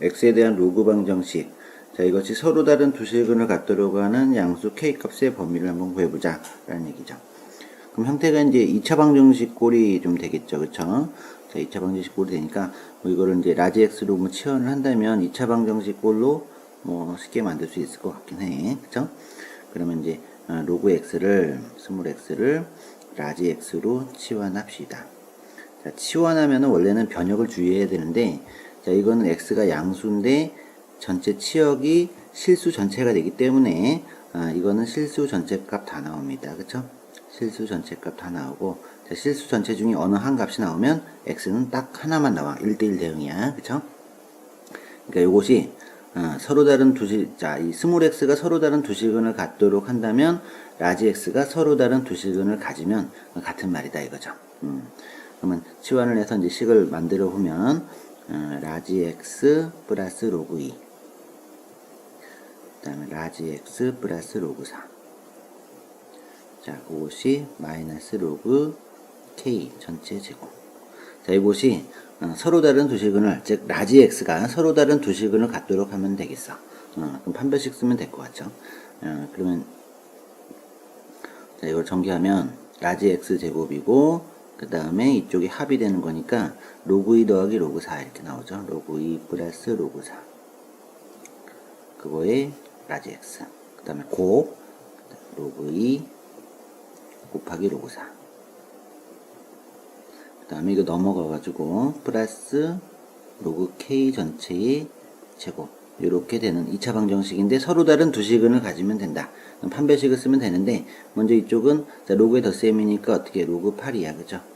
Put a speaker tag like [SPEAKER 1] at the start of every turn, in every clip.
[SPEAKER 1] x에 대한 로그 방 정식. 자, 이것이 서로 다른 두 실근을 갖도록 하는 양수 k 값의 범위를 한번 구해보자. 라는 얘기죠. 그럼 형태가 이제 2차 방정식 꼴이 좀 되겠죠. 그쵸? 자, 2차 방정식 꼴이 되니까, 뭐 이거를 이제 라지 x로 뭐 치환을 한다면 2차 방정식 꼴로 뭐 쉽게 만들 수 있을 것 같긴 해. 그쵸? 그러면 이제 어, 로그 x를, 스몰 x를 라지 x로 치환합시다. 자, 치환하면은 원래는 변역을 주의해야 되는데, 자, 이거는 x가 양수인데, 전체 치역이 실수 전체가 되기 때문에, 아, 이거는 실수 전체 값 다 나옵니다. 그쵸? 실수 전체 값 다 나오고, 자, 실수 전체 중에 어느 한 값이 나오면, x는 딱 하나만 나와. 1대1 대응이야. 그쵸? 그러니까 요것이, 어, 서로 다른 두실, 자, 이 스몰 x가 서로 다른 두실근을 갖도록 한다면, 라지 x가 서로 다른 두실근을 가지면 같은 말이다 이거죠. 음. 그러면 치환을 해서 이제 식을 만들어 보면, 어, 라지 x 플러스 로그 2. 그 다음에 라지 x 플러스 로그 4. 자, 그것이 마이너스 로그 k 전체 제곱. 자, 이것이 어, 서로 다른 두 실근을, 즉, 라지 x가 서로 다른 두 실근을 갖도록 하면 되겠어. 어, 그럼 판별식 쓰면 될 것 같죠. 어, 그러면, 자, 이걸 전개하면, 라지 x 제곱이고, 그 다음에 이쪽이 합이 되는 거니까, 로그 2 더하기 로그 4 이렇게 나오죠. 로그 2 플러스 로그 4. 그거에 라지 x. 그 다음에 곱, 로그 2 곱하기 로그 4. 그 다음에 이거 넘어가가지고 플러스 로그 k 전체의 제곱 이렇게 되는 2차 방정식인데 서로 다른 두 식은을 가지면 된다. 판별식을 쓰면 되는데 먼저 이쪽은 자, 로그의 덧셈이니까 어떻게 로그 8이야 그죠?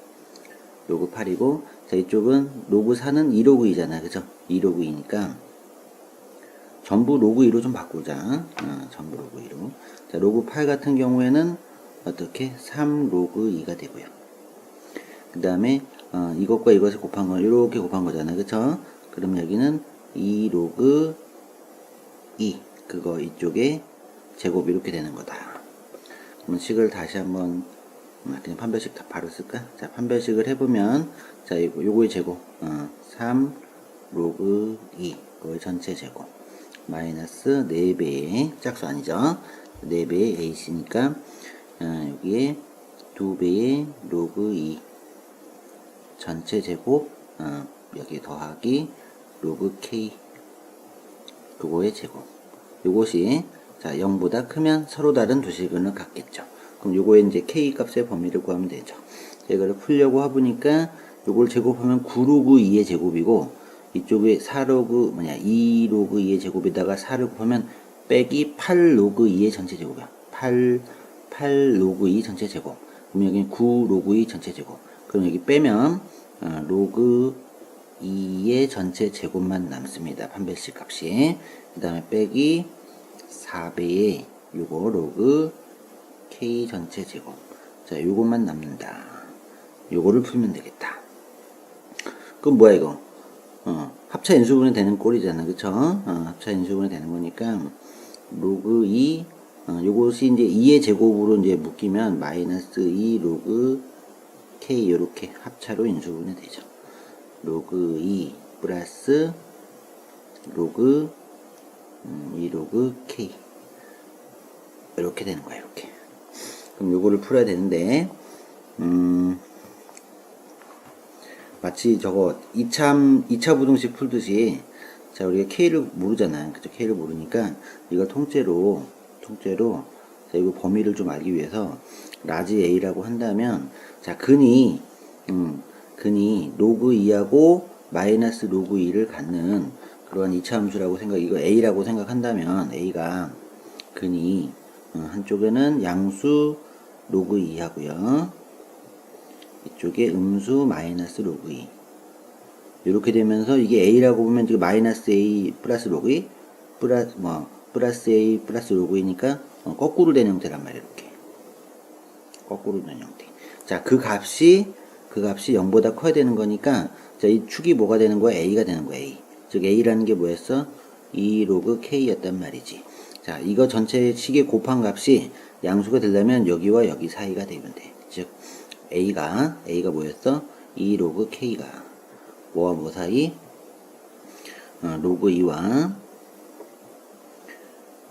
[SPEAKER 1] 로그 8이고 자 이쪽은 로그 4는 2 로그 2잖아 그죠? 2 로그 2니까 전부 로그 2로 좀 바꾸자. 어, 전부 로그 2로. 자 로그 8 같은 경우에는 어떻게 3 로그 2가 되고요. 그 다음에 어, 이것과 이것을 곱한 거 이렇게 곱한 거잖아요 그쵸 그럼 여기는 2 로그 2 그거 이쪽에 제곱 이렇게 되는 거다 그럼 식을 다시 한번 음, 그냥 판별식 다 바로 쓸까 자 판별식을 해보면 자 이거 요거의 제곱 어, 3 로그 2 그거의 전체 제곱. 마이너스 4배의 짝수 아니죠? 4배의 ac니까 어, 여기에 2배의 로그 2 전체 제곱 어, 여기 더하기 로그 k 그거의 제곱. 요것이 자 0보다 크면 서로 다른 두 실근을 갖겠죠 그럼 요거에 이제 k 값의 범위를 구하면 되죠 자, 이거를 풀려고 해보니까 요걸 제곱하면 9로그 2의 제곱이고 이쪽에 4로그 뭐냐 2로그 2의 제곱에다가 4를 곱하면 빼기 8로그 2의 전체 제곱이야 8 8로그 2 전체 제곱 그럼 여기는 9로그 2 전체 제곱 그럼 여기 빼면 어, 로그 2의 전체 제곱만 남습니다. 판별식 값이. 그 다음에 빼기 4배의 요거 로그 k 전체 제곱. 자, 요것만 남는다. 요거를 풀면 되겠다. 그럼 뭐야 이거? 어, 합차 인수분해 되는 꼴이잖아. 그쵸? 어, 합차 인수분해 되는 거니까 로그 2 어, 요것이 이제 2의 제곱으로 이제 묶이면 마이너스 2 로그 k 요렇게 합차로 인수분해 되죠. 로그 2 플러스 로그 음, 2 로그 k 이렇게 되는 거야 이렇게. 그럼 요거를 풀어야 되는데 음, 마치 저거 2차 2차 부등식 풀듯이 자 우리가 k를 모르잖아요. 그죠? k를 모르니까 이걸 통째로 통째로 자, 이거 범위를 좀 알기 위해서 라지 a라고 한다면 자 근이 음, 근이 로그 2하고 마이너스 로그 2를 갖는 그러한 2차 함수라고 생각 이거 a라고 생각한다면 a가 근이 어, 한쪽에는 양수 로그 2 하고요. 이쪽에 음수 마이너스 로그 2 이렇게 되면서 이게 a라고 보면 지금 마이너스 a 플러스 로그 2 플러스 뭐 플러스 a 플러스 로그 2니까 어, 거꾸로 되는 형태란 말이에요 이렇게. 거꾸로 되는 형태. 자 그 값이 그 값이 0보다 커야 되는 거니까 자 이 축이 뭐가 되는 거야? A가 되는 거야 a. 즉 a라는 게 뭐였어? 2 로그 k였단 말이지 자 이거 전체 식의 곱한 값이 양수가 되려면 여기와 여기 사이가 되면 돼 즉 a가 a가 뭐였어 2 로그 k가 뭐와 뭐 사이 어, 로그 2와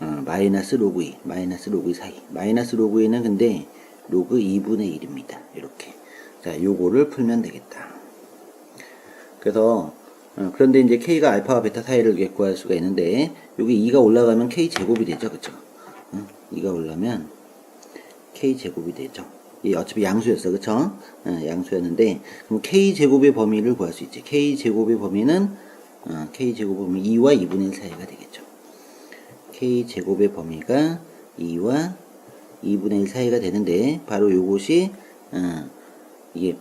[SPEAKER 1] 어, 마이너스 로그 2, 마이너스 로그 2 사이. 마이너스 로그 2는 근데 로그 2분의 1입니다. 이렇게. 자, 요거를 풀면 되겠다. 그래서 어, 그런데 이제 k가 알파와 베타 사이를 구할 수가 있는데 여기 2가 올라가면 k 제곱이 되죠, 그쵸? 어, 2가 올라면 k 제곱이 되죠. 이 어차피 양수였어, 그쵸? 어, 양수였는데 그럼 k 제곱의 범위를 구할 수 있지. k 제곱의 범위는 어, k 제곱 범위 2와 2분의 1 사이가 되겠죠. k 제곱의 범위가 2와 2분의 1 사이가 되는데 바로 요것이 어, 이게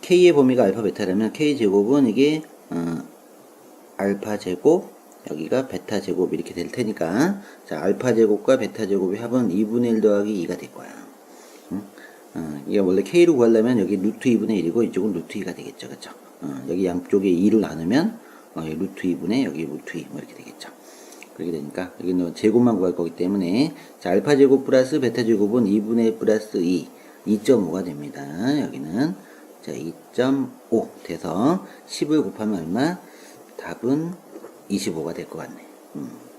[SPEAKER 1] k의 범위가 알파 베타라면 k 제곱은 이게 어, 알파 제곱 여기가 베타 제곱 이렇게 될 테니까 자 알파 제곱과 베타 제곱의 합은 2분의 1 더하기 2가 될 거야. 응? 어, 이게 원래 k로 구하려면 여기 루트 2분의 1이고 이쪽은 루트 2가 되겠죠, 그렇죠? 어, 여기 양쪽에 2를 나누면 어, 루트 2분의 여기 루트 2 뭐 이렇게 되겠죠. 그렇게 되니까 여기는 제곱만 구할 거기 때문에 자 알파 제곱 플러스 베타 제곱은 2분의 1 플러스 2 2.5가 됩니다. 여기는 자 2.5 돼서 10을 곱하면 얼마? 답은 25가 될 것 같네. 음.